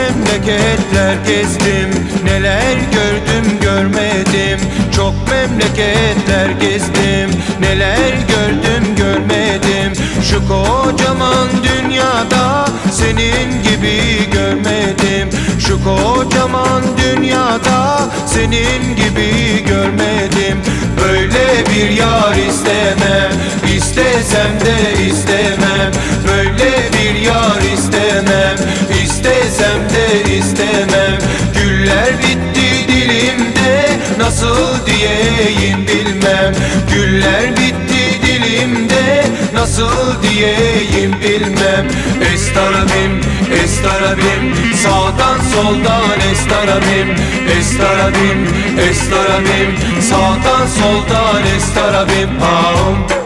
memleketler gezdim. Neler gördüm görmedim. Çok memleketler gezdim. Neler gördüm görmedim. Şu kocaman dünyada Senin gibi görmedim. Şu kocaman dünyada Senin gibi görmedim. Böyle bir yar istemem. İstesem de istemem istemem. Güller bitti dilimde Nasıl diyeyim bilmem. Güller bitti dilimde Nasıl diyeyim bilmem. Estarabim, estarabim Sağdan soldan estarabim Estarabim, estarabim Sağdan soldan estarabim Ağım